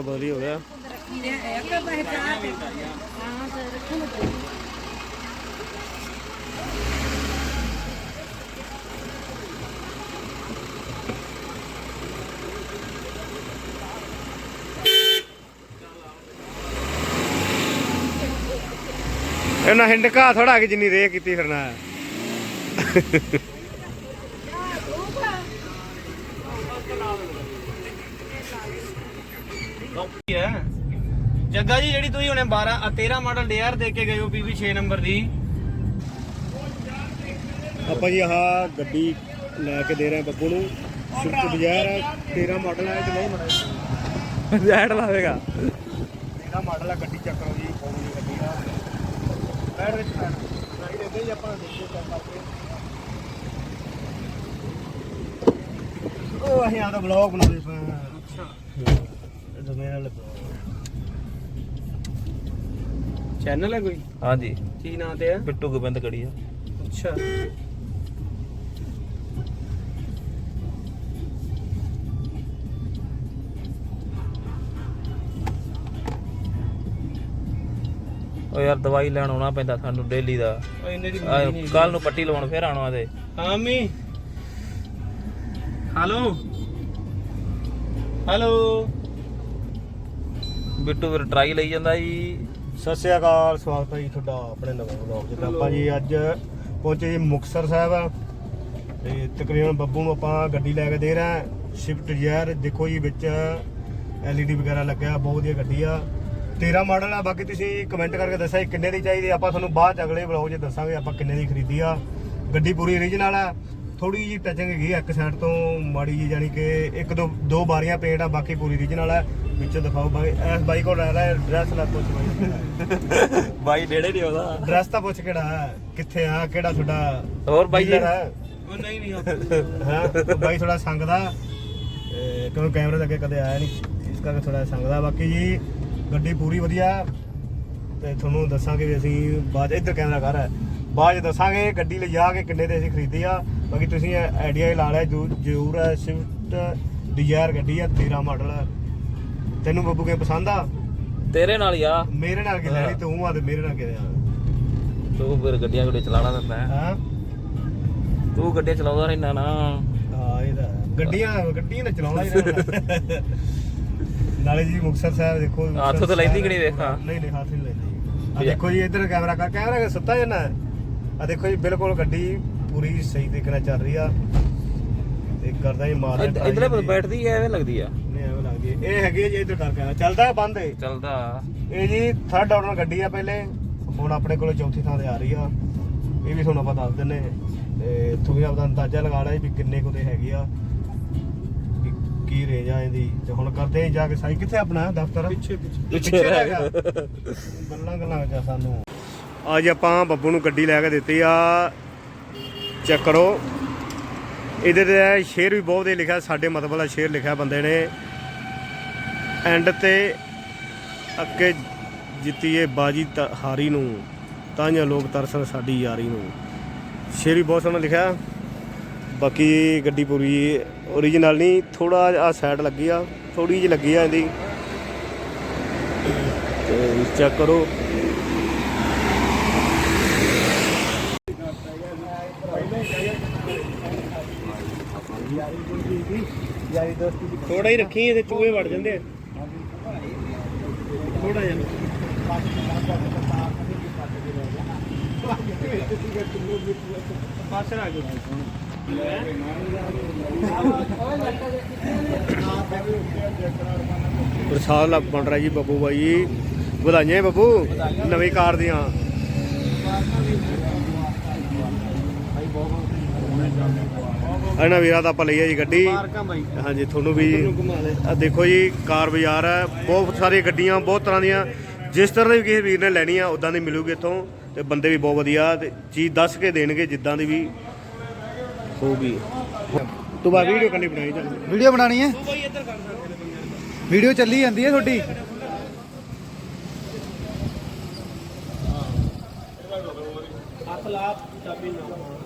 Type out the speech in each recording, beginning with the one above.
ਬਦਲੀ ਹੋ ਗਿਆ। ਇਹਨਾਂ ਹਿੰਡਕਾ ਥੋੜਾ ਕਿ ਜਿੰਨੀ ਰੇ ਕੀਤੀ ਫਿਰਨਾ ਹੈ ਹੈ। ਜੱਗਾ ਜੀ ਜਿਹੜੀ ਤੁਸੀਂ ਹੁਣੇ 12 ਅ, 13 ਮਾਡਲ ਡੇਅਰ ਦੇ ਕੇ ਗਏ ਹੋ ਪੀਵੀ 6 ਨੰਬਰ ਦੀ। ਆਪਾਂ ਜੀ ਆਹ ਗੱਡੀ ਲੈ ਕੇ ਦੇ ਰਹੇ ਬੱਬੂ ਨੂੰ। ਡਿਜ਼ਾਇਰ ਹੈ 13 ਮਾਡਲ ਹੈ ਕਿ ਨਹੀਂ ਮਾਡਲ ਜੈਟ ਲਾਵੇਗਾ। 13 ਮਾਡਲ ਹੈ ਗੱਡੀ ਚੱਕ ਲਓ ਜੀ ਜੀ ਗੱਡੀ ਦਾ ਬੈਠ ਵਿੱਚ ਬੈਠ ਗਾੜੀ ਦੇ ਜੀ ਆਪਾਂ ਦੇਖੀਏ ਚੱਲ ਕਰਕੇ ਉਹ ਅਸੀਂ ਆਦਾ ਬਲੌਗ ਬਣਾਉਂਦੇ ਪਏ ਹਾਂ ਅੱਛਾ। ਚੈਨਲ ਹੈ ਕੋਈ? ਹਾਂਜੀ। ਕੀ ਨਾਂ ਤੇ ਹੈ ਬਿੱਟੂ ਗੋਬਿੰਦ ਕੜੀ ਆ। ਅੱਛਾ। ਉਹ ਯਾਰ ਦਵਾਈ ਲੈਣ ਆਉਣਾ ਪੈਂਦਾ ਸਾਨੂੰ ਡੇਲੀ ਦਾ। ਉਹ ਇੰਨੇ ਦੀ ਹੁੰਦੀ ਨਹੀਂ। ਕੱਲ ਨੂੰ ਪੱਟੀ ਲਵਾਉਣ ਫੇਰ ਆਉਣਾ ਤੇ। ਹਾਂ ਮੀ ਹੈਲੋ ਹੈਲੋ ਬਿੱਟੂ ਵੀਰ ਟਰਾਈ ਲਈ ਜਾਂਦਾ ਜੀ। ਸਤਿ ਸ਼੍ਰੀ ਅਕਾਲ, ਸਵਾਗਤ ਹੈ ਜੀ ਤੁਹਾਡਾ ਆਪਣੇ ਨਵੇਂ ਵਲੌਗ ਜਿੱਦਾਂ ਆਪਾਂ ਜੀ ਅੱਜ ਪਹੁੰਚੇ ਜੀ ਮੁਕਤਸਰ ਸਾਹਿਬ। ਆ ਤੇ ਤਕਰੀਬਨ ਬੱਬੂ ਨੂੰ ਆਪਾਂ ਗੱਡੀ ਲੈ ਕੇ ਦੇ ਰਹੇ ਹਾਂ। ਸ਼ਿਫਟ ਡਿਜ਼ਾਇਰ ਦੇਖੋ ਜੀ ਵਿੱਚ LED ਵਗੈਰਾ ਲੱਗਿਆ, ਬਹੁਤ ਵਧੀਆ ਗੱਡੀ ਆ। 13 ਮਾਡਲ ਆ, ਬਾਕੀ ਤੁਸੀਂ ਕਮੈਂਟ ਕਰਕੇ ਦੱਸਿਆ ਜੀ ਕਿੰਨੇ ਦੀ ਚਾਹੀਦੀ ਆਪਾਂ ਤੁਹਾਨੂੰ ਬਾਅਦ ਚ ਅਗਲੇ ਵਲੌਗ 'ਚ ਦੱਸਾਂਗੇ ਆਪਾਂ ਕਿੰਨੇ ਦੀ ਖਰੀਦੀ ਆ। ਗੱਡੀ ਪੂਰੀ ਓਰੀਜਨਲ ਆ। ਥੋੜੀ ਜੀ ਟਚਿੰਗ ਹੈਗੀ ਆ ਇੱਕ ਸਾਈਡ ਤੋਂ ਮਾੜੀ ਜੀ ਜਾਨੀ ਕਿ ਇੱਕ ਦੋ ਦੋ ਬਾਰੀਆਂ ਪੇਂਟ ਆ ਬਾਕੀ ਪੂਰੀ ਓਰੀਜਨਲ ਆ। ਵਿੱਚੋਂ ਦਿਖਾਓ ਬਾਈ ਐਸ ਬਾਈ ਕੋਲ ਰਹਿ ਰਿਹਾ ਡਰੈਸ ਲੈ ਪੁੱਛ ਬਾਈ। ਬਾਈ ਡੇੜੇ ਨਹੀਂ ਆਉਂਦਾ। ਡਰੈਸ ਤਾਂ ਪੁੱਛ ਕਿਹੜਾ ਹੈ? ਕਿੱਥੇ ਆ ਕਿਹੜਾ ਤੁਹਾਡਾ ਹੋਰ ਬਾਈ ਜੀ? dealer? ਉਹ ਨਹੀਂ ਨਹੀਂ ਹਾਂ ਬਾਈ ਥੋੜਾ ਸੰਗਦਾ ਇਹ ਕਿਉਂ ਕੈਮਰੇ ਦੇ ਅੱਗੇ ਕਦੇ ਆਇਆ ਨਹੀਂ ਇਸ ਕਰਕੇ ਥੋੜਾ ਸੰਗਦਾ ਬਾਕੀ ਜੀ ਗੱਡੀ ਪੂਰੀ ਵਧੀਆ ਤੇ ਤੁਹਾਨੂੰ ਦੱਸਾਂਗੇ ਵੀ ਅਸੀਂ ਬਾਅਦ 'ਚ- ਇੱਧਰ ਕੈਮਰਾ ਕਰ ਹੈ ਬਾਅਦ 'ਚ ਦੱਸਾਂਗੇ ਗੱਡੀ ਲੈ ਜਾ ਕੇ ਕਿੰਨੇ ਦੇ ਅਸੀਂ ਖਰੀਦੀ ਆ। ਬਾਕੀ ਤੁਸੀਂ ਆਈਡੀਆ ਹੀ ਲਾ ਲਿਆ ਜ਼ਰੂ- ਜ਼ਰੂਰ ਹੈ ਸਵਿਫਟ ਡਿਜ਼ਾਇਰ ਗੱਡੀ ਆ 13 ਮਾਡਲ ਤੈਨੂੰ ਬੱਬੂ ਕੇ ਪਸੰਦ ਆ? ਤੇਰੇ ਨਾਲ ਹੀ ਆ। ਮੇਰੇ ਨਾਲ ਕੀ ਲੈਣੀ ਤੂੰ ਆ ਤੇ ਮੇਰੇ ਨਾਲ ਕੀ ਆ। ਤੂੰ ਫਿਰ ਗੱਡੀਆਂ ਗੁੱਡੀਆਂ ਚਲਾਣਾ ਦਿੰਦਾ ਹੈ। ਹਾਂ? ਤੂੰ ਗੱਡੀਆਂ ਚਲਾਉਂਦਾ ਰਹਿਣਾ ਨਾ। ਹਾਂ ਇਹ ਤਾਂ ਹੈ। ਗੱਡੀਆਂ ਗੱਡੀਆਂ ਨਾ ਚਲਾਉਣਾ ਹੀ ਰਹਿਣਾ ਨਾਲੇ ਜੀ ਮੁਕਤਸਰ ਸਾਹਿਬ ਦੇਖੋ ਹੱਥ ਤਾਂ ਲੈਂਦੀ ਕਿ ਨਹੀਂ ਵੇਖਾਂ? ਨਹੀਂ ਨਹੀਂ ਹੱਥ ਨਹੀਂ ਲੈਂਦੀ। ਆ। ਦੇਖੋ ਜੀ ਇੱਧਰ ਕੈਮਰਾ ਕਰ ਕੈਮਰਾ ਸੁੱਤਾ ਜਨਾ ਆ ਦੇਖੋ ਜੀ ਬਿਲਕੁਲ ਗੱਡੀ ਪੂਰੀ ਸਹੀ ਤਰੀਕੇ ਨਾਲ ਚੱਲ ਰਹੀ ਆ। ਤੇ ਕਰਦਾ ਜੀ ਮਾਰ ਇੱਧ- ਇੱਧਰ ਬੈਠਦੀ ਐ ਐਵੇਂ ਲੱਗਦੀ ਆ। ਨਹੀਂ ਐਵੇਂ ਲੱਗਦੀ ਹੈ। ਇਹ ਹੈਗੀ ਹੈ ਜੀ ਇੱਧਰ ਚੱਲਦਾ ਹੈ ਬੰਦ ਹੈ ਚੱਲਦਾ। ਇਹ ਜੀ ਥਰਡ ਆਰਡਰ ਗੱਡੀ ਆ ਪਹਿਲੇ। ਹੁਣ ਆਪਣੇ ਕੋਲ ਚੌਥੀ ਥਾਂ ਤੇ ਆ ਰਹੀ ਆ। ਇਹ ਵੀ ਤੁਹਾਨੂੰ ਆਪਾਂ ਦੱਸ ਦਿੰਨੇ ਤੇ ਤੁਸੀਂ ਆਪਦਾ ਅੰਦਾਜ਼ਾ ਲਗਾ ਲਿਆ ਵੀ ਕਿੰਨੇ ਕੁ ਤੇ ਹੈਗੀ ਆ। ਵੀ ਕੀ ਰੇਂਜ ਆ ਇਹਦੀ। ਤੇ ਹੁਣ ਕਰਦੇ ਆਂ ਜਾ ਕੇ ਸਾਈ ਕਿੱਥੇ ਆਪਣਾ ਦਫ਼ਤਰ? ਪਿੱਛੇ ਪਿੱਛੇ। ਪਿੱਛੇ ਰਹਿ ਗਿਆ। ਗੱਲਾਂ ਗੱਲਾਂ ਆ ਸਾਨੂੰ। ਅੱਜ ਆਪਾਂ ਬੱਬੂ ਨੂੰ ਗੱਡੀ ਲੈ ਕੇ ਦਿੱਤੀ ਆ। ਚੈੱਕ ਕਰੋ। ਇਹਦੇ ਤੇ ਸ਼ੇਰ ਵੀ ਬਹੁਤ ਇਹ ਲਿਖਿਆ, ਸਾਡੇ ਮਤਲਬ ਦਾ ਸ਼ੇਰ ਲਿਖਿਆ ਬੰਦੇ ਨੇ। ਐਂਡ ਤੇ ਅੱਗੇ ਜਿੱਤੀਏ ਬਾਜੀ ਤ- ਹਾਰੀ ਨੂੰ ਤਾਂਹੀਓ ਲੋਕ ਤਰਸਣ ਸਾਡੀ ਯਾਰੀ ਨੂੰ। ਸ਼ੇਰ ਵੀ ਬਹੁਤ ਸੋਹਣਾ ਲਿਖਿਆ। ਬਾਕੀ ਗੱਡੀ ਪੂਰੀ ਓਰੀਜਨਲ ਨਹੀਂ ਥੋੜਾ ਆ ਸਾਈਡ ਲੱਗੀ ਆ ਥੋੜੀ ਜਿਹੀ ਲੱਗੀ ਆ ਇਹਦੀ। ਤੇ ਚੈੱਕ ਕਰੋ। ਥੋੜਾ ਹੀ ਰੱਖੀ ਇਹਦੇ ਚੂਹੇ ਵੜ ਜਾਂਦੇ ਥੋੜਾ ਜਿਹਾ। ਪਾਸ ਆ ਗਿਆ ਪ੍ਰਸਾਦ ਲੱਗ ਬਣ ਰਿਹਾ ਜੀ ਬੱਬੂ ਬਾਈ। ਵਧਾਈਆਂ ਬੱਬੂ। ਨਵੀਂ ਕਾਰ ਦੀਆਂ। ਇਹਨਾਂ ਵੀਰਾਂ ਦਾ ਆਪਾਂ ਲਈ ਹੈ ਜੀ ਗੱਡੀ। ਹਾਂਜੀ ਤੁਹਾਨੂੰ ਵੀ ਆ ਦੇਖੋ ਜੀ ਕਾਰ ਬਾਜ਼ਾਰ ਹੈ। ਬਹੁਤ ਸਾਰੀਆਂ ਗੱਡੀਆਂ ਬਹੁਤ ਤਰ੍ਹਾਂ ਦੀਆਂ। ਜਿਸ ਤਰ੍ਹਾਂ ਦੀ ਵੀ ਕਿਸੇ ਵੀਰ ਨੇ ਲੈਣੀ ਆ ਉਦਾਂ ਦੀ ਮਿਲੂਗੀ ਇੱਥੋਂ ਤੇ ਬੰਦੇ ਵੀ ਬਹੁਤ ਵਧੀਆ ਤੇ ਚੀਜ਼ ਦੱਸ ਕੇ ਦੇਣਗੇ ਜਿੱਦਾਂ ਦੀ ਵੀ ਹੋਊਗੀ ਤੂੰ ਬਾ ਵੀਡੀਓ ਕੰਨੀ ਬਣਾਈ ਚੱਲ। ਵੀਡੀਓ ਬਣਾਣੀ ਹੈ? ਵੀਡੀਓ ਚੱਲੀ ਜਾਂਦੀ ਹੈ ਤੁਹਾਡੀ? ਹੱਥ ਲਾ ਚਾਬੀ ਨਾ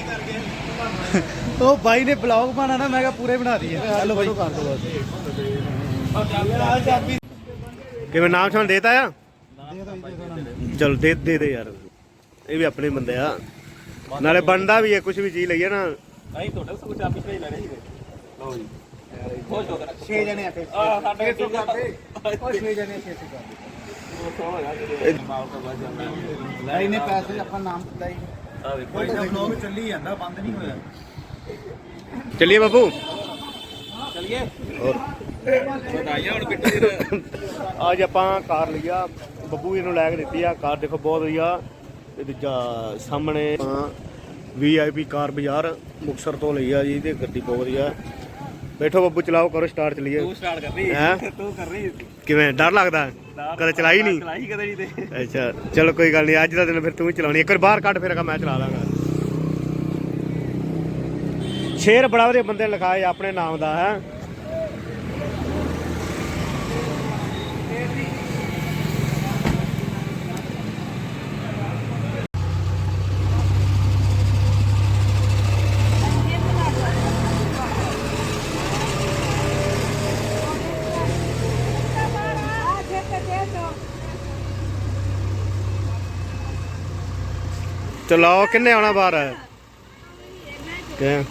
ਉਹ ਬਾਈ ਨੇ ਬਲੌਗ ਪਾਉਣਾ ਨਾ ਮੈਂ ਕਿਹਾ ਪੂਰੇ ਬਣਾ ਦਈਏ। ਚਲੋ ਬਾਈ। ਕਰ ਦੋ ਕਿਵੇਂ ਨਾਮ ਛਾਣ ਦੇਤਾ ਆ? ਚਲ ਦੇ ਦੇ ਦੇ ਯਾਰ। ਇਹ ਵੀ ਆਪਣੇ ਬੰਦੇ ਆ। ਨਾਲੇ ਬਣਦਾ ਵੀ ਹੈ ਕੁਝ ਵੀ ਚੀਜ਼ ਲਈਏ ਨਾ। ਨਹੀਂ ਤੁਹਾਡੇ ਸਭ ਕੁਝ ਆਪੀ ਭੇਜ ਲੈਣੇ ਸੀਗੇ। ਲਓ ਜੀ। ਖੁਸ਼ ਹੋ ਕਰ 6 ਜਣੇ ਆ ਆ ਸਾਡੇ ਤੋਂ ਕਰਦੇ ਉਹ 6 ਜਣੇ 6 ਕਰ ਆ ਬਾਈ ਨੇ ਪੈਸੇ ਆਪਾਂ ਨਾਮ ਦਿੱਤਾ ਹੀ ਵੇਖੋ ਬਾਈ ਦਾ ਬਲੌਗ ਚੱਲੀ ਜਾਂਦਾ ਬੰਦ ਨਹੀਂ ਹੋਇਆ। ਚੱਲੀਏ ਬਾਬੂ ਚਲਿਏ। ਵਧਾਈਆਂ ਹੁਣ ਬਿੱਟੂ ਜੀ ਨੇ ਅੱਜ ਆਪਾਂ ਕਾਰ ਲਈਆ ਬੱਬੂ ਇਹਨੂੰ ਲੈ ਕੇ ਦਿੱਤੀ ਆ ਕਾਰ ਦੇਖੋ ਬਹੁਤ ਵਧੀਆ। ਤੇ ਦੂਜਾ ਸਾਹਮਣੇ ਵੀਆਈਪੀ ਕਾਰ ਬਾਜ਼ਾਰ ਮੁਕਸਰ ਤੋਂ ਲਈ ਆ ਜੀ ਤੇ ਗੱਡੀ ਬਹੁਤ ਵਧੀਆ। ਬੈਠੋ ਬੱਬੂ ਚਲਾਓ ਕਰੋ ਸਟਾਰਟ ਚਲੀਏ। ਤੂੰ ਸਟਾਰਟ ਕਰ ਰਹੀ ਹੈਂ? ਤੂੰ ਕਰ ਰਹੀ ਕਿਵੇਂ ਡਰ ਲੱਗਦਾ? ਕਦੇ ਚਲਾਈ ਨਹੀਂ? ਚਲਾਈ ਕਦੇ ਨਹੀਂ ਤੇ। ਅੱਛਾ ਚਲੋ ਕੋਈ ਗੱਲ ਨਹੀਂ ਅੱਜ ਦਾ ਦਿਨ ਫਿਰ ਤੂੰ ਹੀ ਚਲਾਉਣੀ ਇੱਕ ਵਾਰ ਬਾਹਰ ਕੱਢ ਫਿਰ ਮੈਂ ਚਲਾ ਲਾਂਗਾ ਸ਼ੇਰ ਬੜਾ ਵਧੀਆ ਬੰਦੇ ਲਿਖਾਏ ਆਪਣੇ ਨਾਮ ਦਾ ਹੈ? ਚਲਾਓ ਕਿੰਨੇ ਆਉਣਾ ਬਾਹਰ? ਕਿ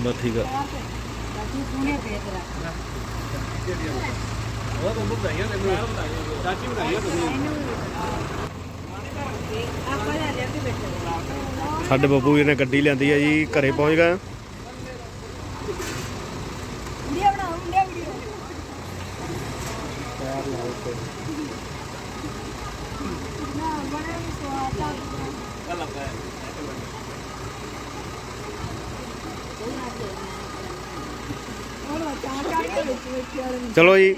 ਬਸ ਠੀਕ ਆ। ਚਾਚੀ ਵਧਾਈਆਂ ਤੁਸੀਂ ਸਾਡੇ ਬੱਬੂ ਜੀ ਨੇ ਗੱਡੀ ਲਿਆਂਦੀ ਹੈ ਜੀ ਘਰੇ ਪਹੁੰਚ ਗਏ। ਚਲੋ ਜੀ।